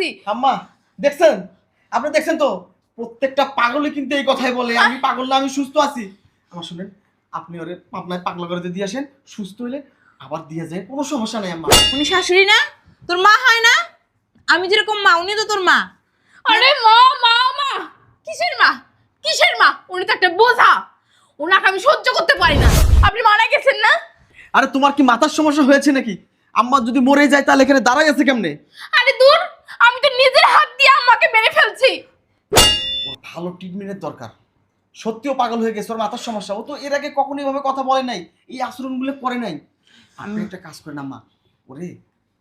আছি। আম্মা দেখছেন? আপনি দেখছেন তো? প্রত্যেকটা পাগলই কিন্তু এই কথাই বলে আমি পাগল না আমি সুস্থ আছি। আমার শুনেন আপনি ওরে পাবনায় পাগলা করে দিয়ে আসেন সুস্থ হলে আবার দিয়ে যায় কোনো সমস্যা নেই আম্মা। উনি শাশুড়ি না? তোর মা হয় না? আমি যেরকম মা উনি তো তোর মা। আরে মা মা মা! কিসের মা? কিসের মা? উনি তো একটা বোঝা। ওনাকে আমি সহ্য করতে পারি না। আপনি মারা গেছেন না? আরে তোমার কি মাথার সমস্যা হয়েছে নাকি? আম্মা যদি মরে যায় তাহলে এখানে দাঁড়াই আছে কেমনে? আরে দূর! আমি তো নিজের হাত দিয়ে আম্মাকে মেরে ফেলছি। ওর ভালো ট্রিটমেন্টের দরকার। সত্যিও পাগল হয়ে গেছে ওর মাথার সমস্যা। ও তো এর আগে কখনোই এভাবে কথা বলে নাই এই আচরণগুলো করে নাই। আপনি একটা কাজ করেন আম্মা। ওরে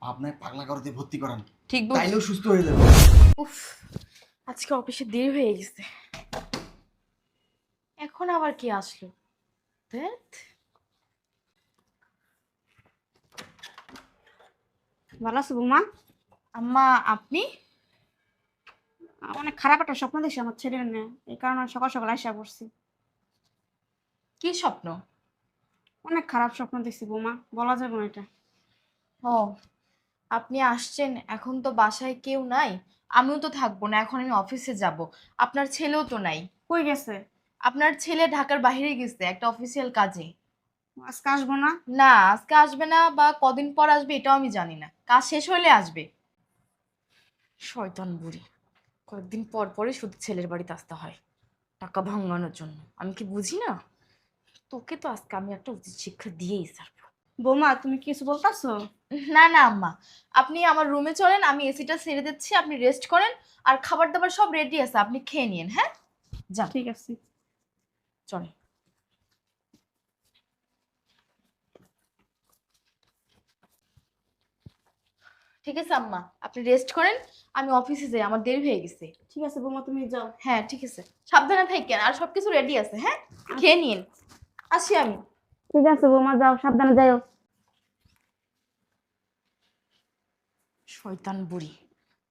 আপনার পাগলা করে দিয়ে ভর্তি করান। ঠিক বল তাইলেও সুস্থ হয়ে যাবে। উফ আজকে অফিসে দেরি হয়ে গেছে। এখন আবার কি আসলো? ধ্যাৎ। ভালো আছো বৌমা? আম্মা আপনি? অনেক খারাপ একটা স্বপ্ন দেখছি আমার ছেলের নিয়ে। এই কারণে সকাল সকাল আসা করছি কি স্বপ্ন? অনেক খারাপ স্বপ্ন দেখছি বৌমা বলা যাবে না এটা। ও আপনি আসছেন এখন তো বাসায় কেউ নাই। আমিও তো থাকব না এখন আমি অফিসে যাব। আপনার ছেলেও তো নাই। কই গেছে? আপনার ছেলে ঢাকার বাইরে গেছে একটা অফিসিয়াল কাজে। আজকে আসব না? না আজকে আসবে না বা কদিন পর আসবে এটাও আমি জানি না। কাজ শেষ হলে আসবে। শয়তান বুড়ি। কয়েকদিন পর পরে শুধু ছেলের বাড়িতে আসতে হয় টাকা ভাঙানোর জন্য। আমি কি বুঝি না? তোকে তো আজকে আমি একটা উচিত শিক্ষা দিয়েই ছাড়বো। বৌমা তুমি কিছু বলতাছো? না না আম্মা। আপনি আমার রুমে চলেন আমি এসিটা ছেড়ে দিচ্ছি আপনি রেস্ট করেন আর খাবার দাবার সব রেডি আছে আপনি খেয়ে নিন হ্যাঁ? যা ঠিক আছে। চলেন। ঠিক আছে আম্মা। আপনি রেস্ট করেন আমি অফিসে যাই আমার দেরি হয়ে গেছে। ঠিক আছে বৌমা তুমি যাও। হ্যাঁ ঠিক আছে। সাবধানে থাকেন আর সবকিছু রেডি আছে হ্যাঁ? খেয়ে নিন। আসি আমি। ঠিক আছে বৌমা যাও সাবধানে যাও শয়তান বুড়ি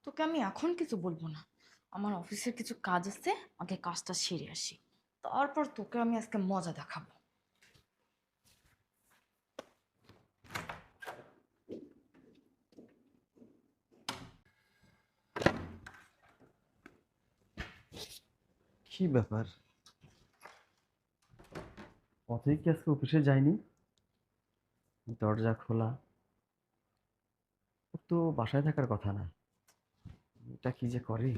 তোকে আমি এখন কিছু বলব না। আমার অফিসের কিছু কাজ আছে আগে কাজটা সেরে আসি। তারপর তোকে আমি আজকে মজা দেখাবো। কি ব্যাপার? পথেই কি আজকে অফিসে যায়নি দরজা খোলা। তো বাসায় থাকার কথা না। এটা কি যে করে?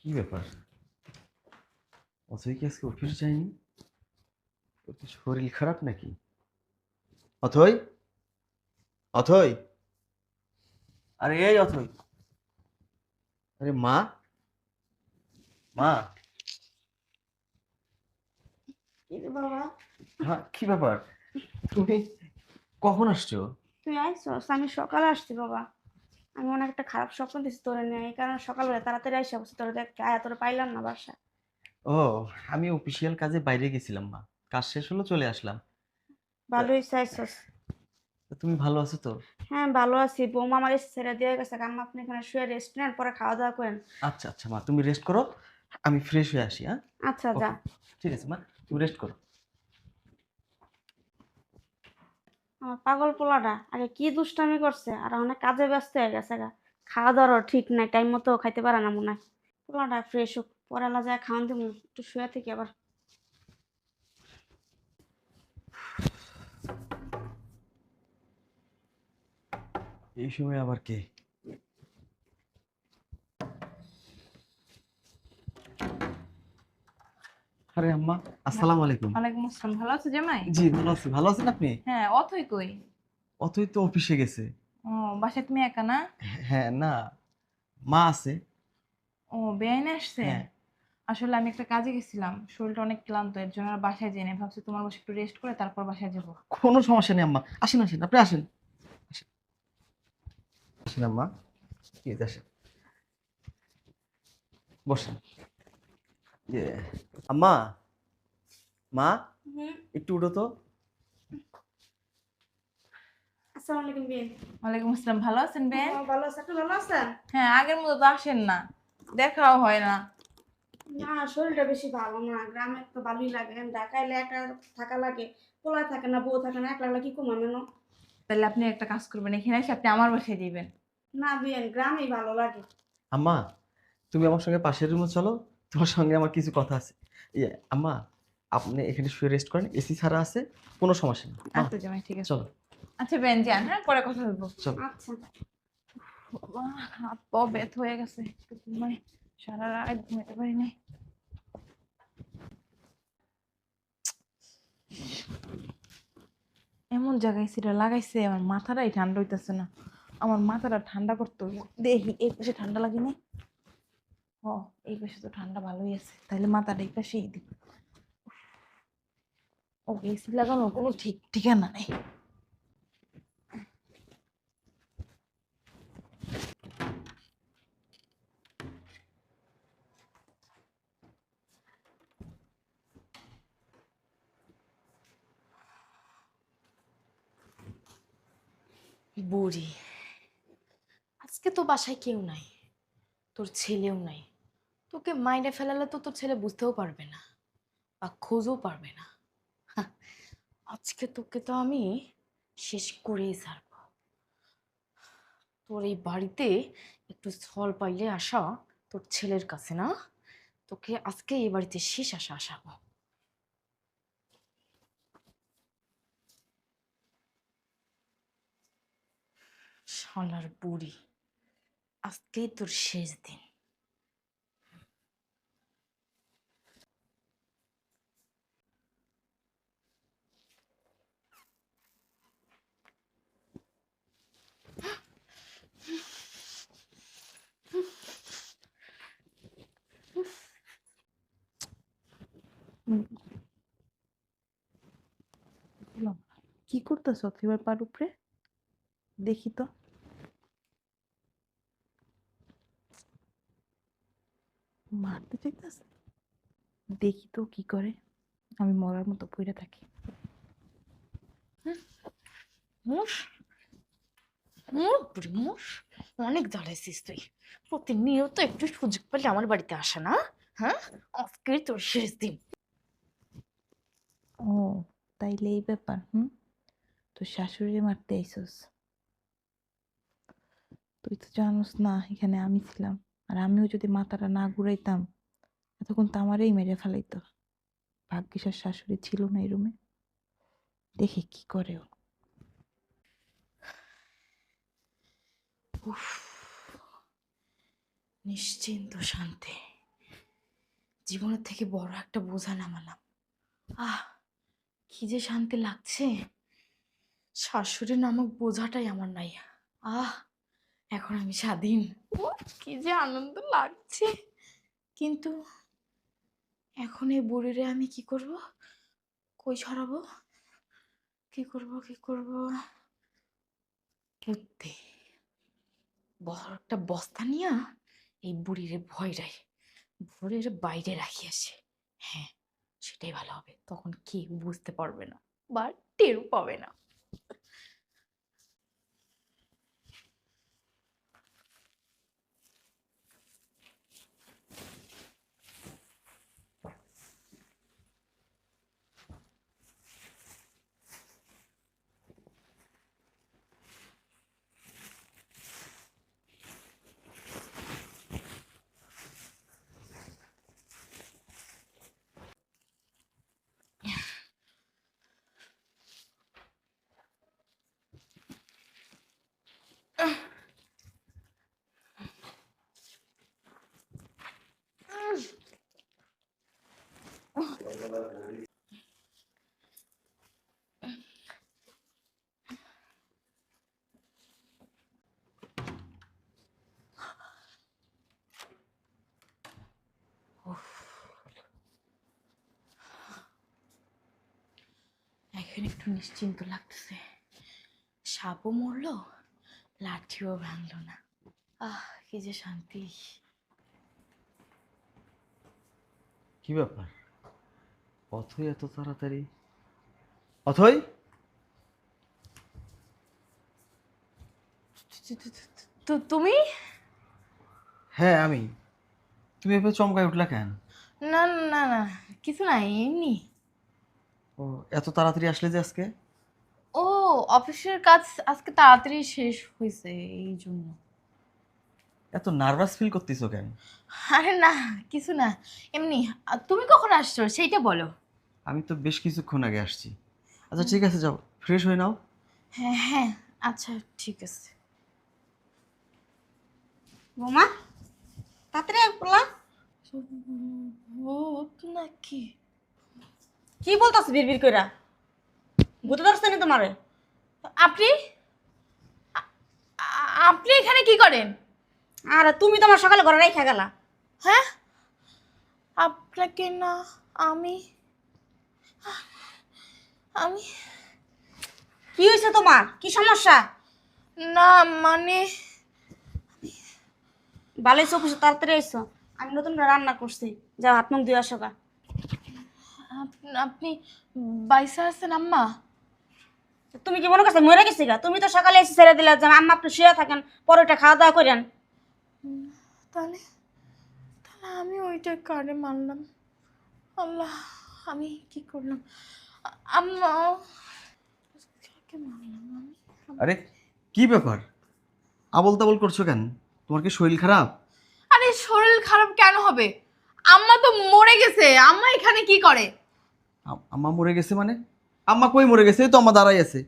কি ব্যাপার? অথই কি আজকে অফিস যায়নি শরীর খারাপ নাকি? অথই? অথই? আরে এই অথই। আরে মা? মা? বাবা? হ্যাঁ কি ব্যাপার? তুমি কখন আসছো? তুই আইসস আমি সকালে আসছি বাবা। আমি অনেক একটা খারাপ স্বপ্ন দিচ্ছি তোরে নিয়ে এই কারণে সকালবেলা তাড়াতাড়ি আসা বসে তোরে দেখ আয়া তোরে পাইলাম না বাসা ও আমি অফিসিয়াল কাজে বাইরে গেছিলাম মা। কাজ শেষ হলো চলে আসলাম। ভালোই চাইছস। তুমি ভালো আছো তো? হ্যাঁ ভালো আছি। বৌমা আমার ছেড়ে দিয়ে গেছে। কারণ আপনি এখানে শুয়ে রেস্ট নেন পরে খাওয়া দাওয়া করেন। আচ্ছা আচ্ছা মা তুমি রেস্ট করো। আমি ফ্রেশ হয়ে আসি হ্যাঁ? আচ্ছা যা। ঠিক আছে মা তুমি রেস্ট করো। আমার পাগল পোলাটা আগে কি দুষ্টামি করছে? আর অনেক কাজে ব্যস্ত হয়ে গেছে গা। খাওয়া দাওয়ারও ঠিক নাই টাইম মতো খাইতে পারে না মনে হয়। পোলাটা ফ্রেশ হোক পরেলা যায় খাওয়ান দিব একটু শুয়ে থেকে আবার। এই সময় আবার কে? আরে আম্মা আসসালামু আলাইকুম। ওয়ালাইকুম আসসালাম। ভালো আছো জামাই? জি ভালো আছি। ভালো আছেন আপনি? হ্যাঁ অথই কই? অতই তো অফিসে গেছে। ও বাসায় তুমি একা না? হ্যাঁ না। মা আছে। ও বেআইন আসছে? হ্যাঁ। আসলে আমি একটা কাজে গেছিলাম। শরীরটা অনেক ক্লান্ত এর জন্য আর বাসায় যাই না ভাবছি তোমার বসে একটু রেস্ট করে তারপর বাসায় যাব। কোনো সমস্যা নেই আম্মা। আসেন আসেন। আপনি আসেন। আসেন আম্মা প্লিজ আসেন। বসেন। আম্মা। মা একটু উঠো তো। আসসালামু আলাইকুম বিন। ওয়ালাইকুম আসসালাম। ভালো আছেন বেন? ভালো আছে। আপনি ভালো আছেন? হ্যাঁ আগের মতো তো আসেন না। দেখাও হয় না। না শরীরটা বেশি ভালো না। গ্রামে তো ভালোই লাগে। ঢাকায় এলে একা থাকা লাগে পোলা থাকে না বউ থাকে না একলা কি কমাবে না তাহলে আপনি একটা কাজ করবেন এখানে এসে আপনি আমার বাসায় দিবেন। না বিয়েন গ্রামেই ভালো লাগে। আম্মা তুমি আমার সঙ্গে পাশের রুমে চলো তোমার সঙ্গে আমার কিছু কথা আছে। ইয়ে আম্মা আপনি এখানে শুয়ে রেস্ট করেন এসি ছাড়া আছে কোনো সমস্যা নেই। আচ্ছা জামাই ঠিক আছে। চলো। আচ্ছা বেন যান হ্যাঁ পরে কথা বলব। চলো। আচ্ছা। বাবা, হাত পা ব্যথ হয়ে গেছে। একটু ঘুমাই। সারা রাত ঘুমাতে পারি নাই এমন জায়গায় সেটা লাগাইছে, আমার মাথাটাই ঠান্ডা হইতেছে না। আমার মাথাটা ঠান্ডা করতো দেখি, এই পাশে ঠান্ডা লাগে না? ও এই পাশে তো ঠান্ডা ভালোই আছে। তাহলে মাথাটা এই পাশেই দিই। ও এসি লাগানো কোনো ঠিক ঠিকানা নেই। বুড়ি। আজকে তো বাসায় কেউ নাই, তোর ছেলেও নাই। তোকে মাইনে ফেলালে তো তোর ছেলে বুঝতেও পারবে না বা খোঁজও পারবে না। আজকে তোকে তো আমি শেষ করেই ছাড়ব। তোর এই বাড়িতে একটু স্থল পাইলে আসা তোর ছেলের কাছে না? তোকে আজকে এই বাড়িতে শেষ আসা আসাবো শালার বুড়ি আজকেই তোর শেষ দিন বললাম, কি করতেছ এবার পার উপরে দেখি তো মারতে চাইতেছে? দেখি তো কি করে। আমি মরার মতো পড়ে থাকি। মোষ মোর মোষ অনেক জ্বালাইছিস তুই। প্রতিনিয়ত একটু সুযোগ পেলে আমার বাড়িতে আসে না হ্যাঁ? আজকে তোর শেষ দিন। ও তাইলে এই ব্যাপার হুম? তোর শাশুড়ি মারতে আইসস। তুই তো জানোস না এখানে আমি ছিলাম। আর আমিও যদি মাথাটা না ঘুরাইতাম, এতক্ষণ তো আমারই মেরে ফেলাইতো। ভাগ্যিস আর শাশুড়ি ছিল না এই রুমে। দেখি কি করে ও। নিশ্চিন্ত শান্তি। জীবনের থেকে বড় একটা বোঝা নামালাম আহ, কি যে শান্তি লাগছে। শাশুড়ি নামক বোঝাটাই আমার নাই। আহ এখন আমি স্বাধীন। ও কি যে আনন্দ লাগছে। কিন্তু এখন এই বুড়িরে আমি কি করব? কই ছড়াবো? কি করব কি করব? বুদ্ধি বড় একটা বস্তা নিয়া এই বুড়িরে ভয়রাই বুড়ির বাইরে রাখি আসে। হ্যাঁ সেটাই ভালো হবে। তখন কেউ বুঝতে পারবে না বা টেরও পাবে না উফ। এখন একটু নিশ্চিন্ত লাগতেছে। সাপও মরলো লাঠিও ভাঙলো না। আহ কি যে শান্তি। কি ব্যাপার? অথই এত তাড়াতাড়ি? অথই? তু- তুমি? হ্যাঁ আমি। তুমি এভাবে চমকায় উঠলা কেন? না না না কিছু নাই এমনি। ও এত তাড়াতাড়ি আসলে যে আজকে? ও অফিসের কাজ আজকে তাড়াতাড়ি শেষ হয়েছে এই জন্য। এত নার্ভাস ফিল করতেছো কেন? আরে না কিছু না। এমনি আর তুমি কখন আসছো? সেইটা বলো। আমি তো বেশ কিছুক্ষণ আগে আসছি। আচ্ছা ঠিক আছে যাও। ফ্রেশ হয়ে নাও। হ্যাঁ হ্যাঁ আচ্ছা ঠিক আছে। বৌমা তাড়াতাড়ি আয় পোলা ভূত নাকি। কি বলতাছ বিড়বিড় কইরা? ভূতে ধরছে নি তোমারে? আপনি? আপনি এখানে কি করেন? আর তুমি তোমার সকালে ঘরে রেখে গেলা। হ্যাঁ? আপনাকে না আমি আমি। কি হয়েছে তোমার? কি সমস্যা? না মানে ভালোই অফিসে তাড়াতাড়ি আইসো। আমি নতুন করে রান্না করছি। যাও হাত মুখ দিয়ে আসো গা। আপ- আপনি বাইসা আছেন আম্মা? তুমি কি মনে করছ মরে গেছি গা? তুমি তো সকালে এসে ছেড়ে দিলে যে আম্মা আপনি শুয়ে থাকেন পরোটা খাওয়া দাওয়া করেন। তাহলে তাহলে আমি ওইটা কারে মারলাম আল্লাহ আমি কি করলাম? আ- আম্মা কাকে মারলাম আমি? আরে কি ব্যাপার? আবল তাবল করছ কেন? তোমার কি শরীর খারাপ? আরে শরীর খারাপ কেন হবে? আম্মা তো মরে গেছে আম্মা এখানে কি করে? আম্মা মরে গেছে মানে? আম্মা কই মরে গেছে? তো আম্মা দাঁড়াই আছে।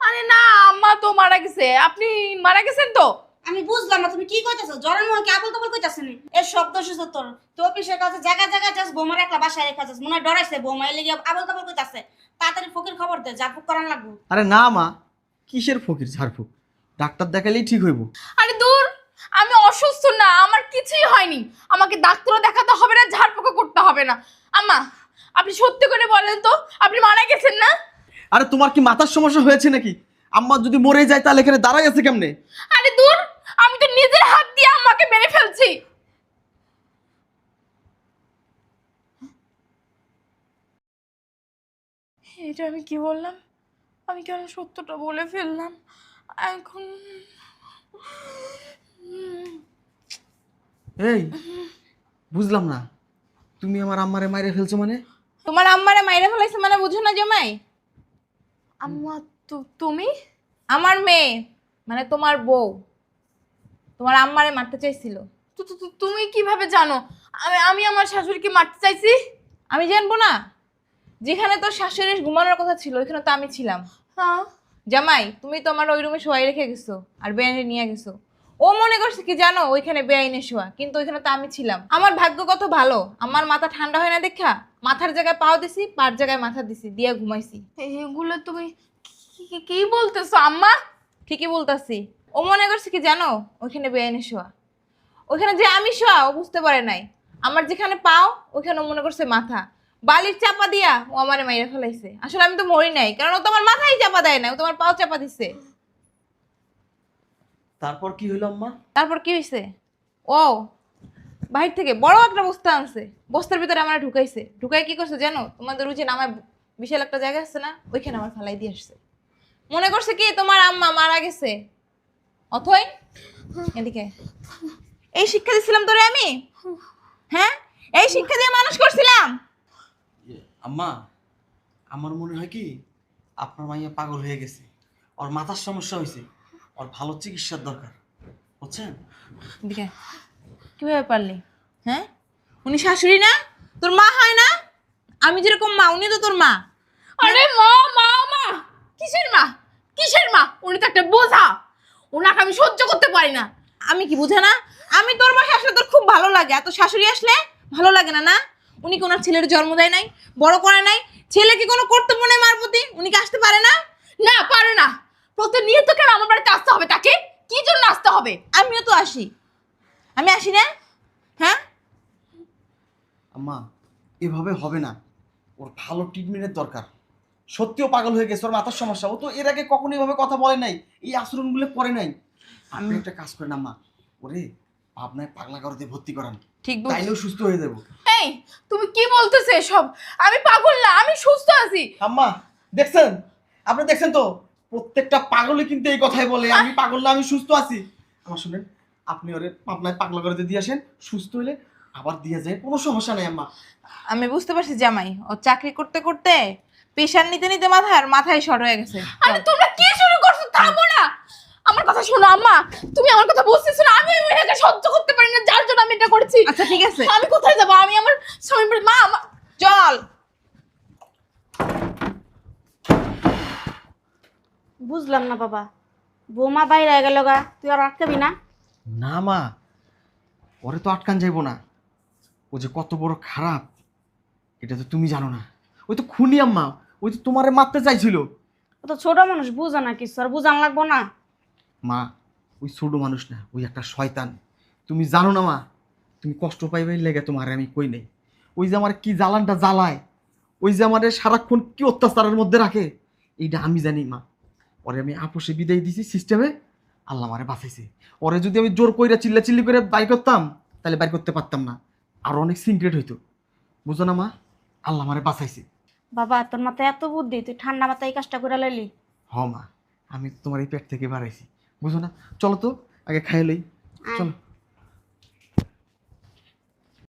আরে না আম্মা তো মারা গেছে। আপনি মারা গেছেন তো? আমি বুঝলাম না তুমি কি কইতেছো? জ্বরের মুখে আবল তাবল কইতাছ নি? এর শব্দ শুনছো তোর? তো অফিসের কাছে জায়গা জায়গা যাস বোমার একলা বাসায় রেখা যাস মনে হয় ডরাইছে বৌমা এলে গিয়ে আবল তাবল কইতাছে। তাড়াতাড়ি ফকির খবর দে যা ফুক করান লাগবো। আরে না মা কিসের ফকির ঝাড়ফুক? ডাক্তার দেখালেই ঠিক হইব। আরে দূর আমি অসুস্থ না আমার কিছুই হয়নি। আমাকে ডাক্তারও দেখাতে হবে না ঝাড়ফুঁকো করতে হবে না। আম্মা আপনি সত্যি করে বলেন তো আপনি মারা গেছেন না? আরে তোমার কি মাথার সমস্যা হয়েছে নাকি? আম্মা যদি মরে যায় তাহলে এখানে দাঁড়াই আছে কেমনে? আরে দূর আমি তো নিজের হাত দিয়ে আম্মাকে মেরে ফেলছি। এটা আমি কি বললাম? আমি কেন সত্যটা বলে ফেললাম? এখন এই বুঝলাম না। তুমি আমার আম্মারে মাইরে ফেলছো মানে? তোমার আম্মারে মাইরে ফেলাইছে মানে বুঝো না জমাই? আম্মা তু- তুমি? আমার মেয়ে মানে তোমার বউ। তোমার আম্মারে মারতে চাইছিল। তুমি কীভাবে জানো? আমি আমি আমার শাশুড়িকে মারতে চাইছি? আমি জানব না। যেখানে তোর শাশুড়ির ঘুমানোর কথা ছিল ওইখানে তো আমি ছিলাম। হ্যাঁ। জামাই তুমি তো আমার ওই রুমে শোয়াই রেখে গেছো আর বেআইনে নিয়ে গেছো। ও মনে করছে কি জানো ওইখানে বেআইনে শোয়া কিন্তু ওইখানে তো আমি ছিলাম। আমার ভাগ্য কত ভালো আমার মাথা ঠান্ডা হয় না দেখা মাথার জায়গায় পাও দিছি পার জায়গায় মাথা দিছি দিয়া ঘুমাইছি। এগুলো তুমি কি- বলতেছো আম্মা? ঠিকই বলতাছি। ও মনে করছে কি জানো ওইখানে বেআইনে শোয়া। ওইখানে যে আমি শোয়া ও বুঝতে পারে নাই। আমার যেখানে পাও ওইখানে ও মনে করছে মাথা। বালির চাপা দিয়া ও আমারে মাইরা ফেলাইছে। আসলে আমি তো মরি নাই কারণ ও তো আমার মাথায় চাপা দেয় না ও তোমার পাও চাপা দিছে। তারপর কি হলো আম্মা? তারপর কি হয়েছে ও বাহির থেকে বড় একটা বস্তা আনছে। বস্তার ভিতরে আমার ঢুকাইছে। ঢুকাই কি করছে জানো? তোমাদের রুচি নামায় বিশাল একটা জায়গা আছে না? ওইখানে আমার ফালাই দিয়ে আসছে। মনে করছে কি তোমার আম্মা মারা গেছে? অথই এদিকে এই শিক্ষা দিছিলাম তোরে আমি? হ্যাঁ? এই শিক্ষা দিয়ে মানুষ করছিলাম? আম্মা আমার মনে হয় কি আপনার মাইয়া পাগল হয়ে গেছে। ওর মাথার সমস্যা হয়েছে ওর ভালো চিকিৎসার দরকার বুঝছেন? এদিকে কীভাবে পারলি? হ্যাঁ? উনি শাশুড়ি না? তোর মা হয় না? আমি যেরকম মা উনি তো তোর মা। আরে মা মা মা! কিসের মা? কিসের মা? উনি তো একটা বোঝা। ওনাকে আমি সহ্য করতে পারি না। আমি কি বুঝে না? আমি তোর বাসায় আসলে তোর খুব ভালো লাগে। এত শাশুড়ি আসলে ভালো লাগে না না? উনি কি ওনার ছেলের জন্ম দেয় নাই? বড় করে নাই? ছেলে কি কোনো কর্তব্য নেই মার প্রতি? উনি কি আসতে পারে না? না পারে না। প্রতিনিয়ত কেন আমার বাড়িতে আসতে হবে তাকে? কি জন্য আসতে হবে? আমিও তো আসি। আমি আসি না? হ্যাঁ? আম্মা এভাবে হবে না। ওর ভালো ট্রিটমেন্টের দরকার। সত্যিও পাগল হয়ে গেছে ওর মাথার সমস্যা। ও তো এর আগে কখনো এভাবে কথা বলে নাই এই আচরণগুলো করে নাই। আপনি একটা কাজ করেন আম্মা। ওরে আপনার পাগলা করতে ভর্তি করান। ঠিক তাইলেও সুস্থ হয়ে যাব। এই তুমি কি বলতেছো এসব? আমি পাগল না আমি সুস্থ আছি। আম্মা দেখছেন? আপনি দেখছেন তো? প্রত্যেকটা পাগলে কিন্তু এই কথাই বলে আমি পাগল না আমি সুস্থ আছি। আমার শুনেন আপনি ওরে আপনার পাগলা করে দিয়ে আসেন সুস্থ হলে আবার দিয়ে যায় কোনো সমস্যা নাই আম্মা। আমি বুঝতে পারছি জামাই ও চাকরি করতে করতে পেশার নিতে নিতে মাথার মাথায় শর্ট হয়ে গেছে। আরে তোমরা কি শুরু করছ? থামো না! আমার কথা শোনো আম্মা তুমি আমার কথা বুঝতেছো না আমি ওই মেয়েটাকে সহ্য করতে পারি না যার জন্য আমি এটা করেছি। আচ্ছা ঠিক আছে। আমি কোথায় যাব? আমি আমার স্বামীর বাড়ি মা চল! বুঝলাম না বাবা। বৌমা বাইরে গেল গা তুই আর আটকাবি না। না মা পরে তো আটকান যাইব না। ও যে কত বড় খারাপ এটা তো তুমি জানো না। ওই তো খুনি আম্মা ওই তো তোমারে মারতে চাইছিল। ও তো ছোট মানুষ বুঝে না কিছু আর বুঝান লাগবো না। মা ওই ছোট মানুষ না ওই একটা শয়তান। তুমি জানো না মা তুমি কষ্ট পাইবে লেগে তোমার আমি কই নেই। ওই যে আমার কি জ্বালানটা জ্বালায় ওই যে আমার সারাক্ষণ কি অত্যাচারের মধ্যে রাখে এইটা আমি জানি মা। ওরে আমি আপোষে বিদায় দিছি সিস্টেমে আল্লাহ আমারে বাঁচাইছে। ওরে যদি আমি জোর কইরা চিল্লা চিল্লি করে বাই করতাম তাহলে বাই করতে পারতাম না। আর অনেক সিক্রেট হইতো। বুঝো না মা আল্লাহ আমারে বাঁচাইছে। বাবা তোর মাথায় এত বুদ্ধি তুই ঠান্ডা মাথায় এই কাজটা করে লাইলি। হ মা আমি তোমার এই পেট থেকে বাড়াইছি। বুঝো না চলো তো আগে খাই লই। চলো।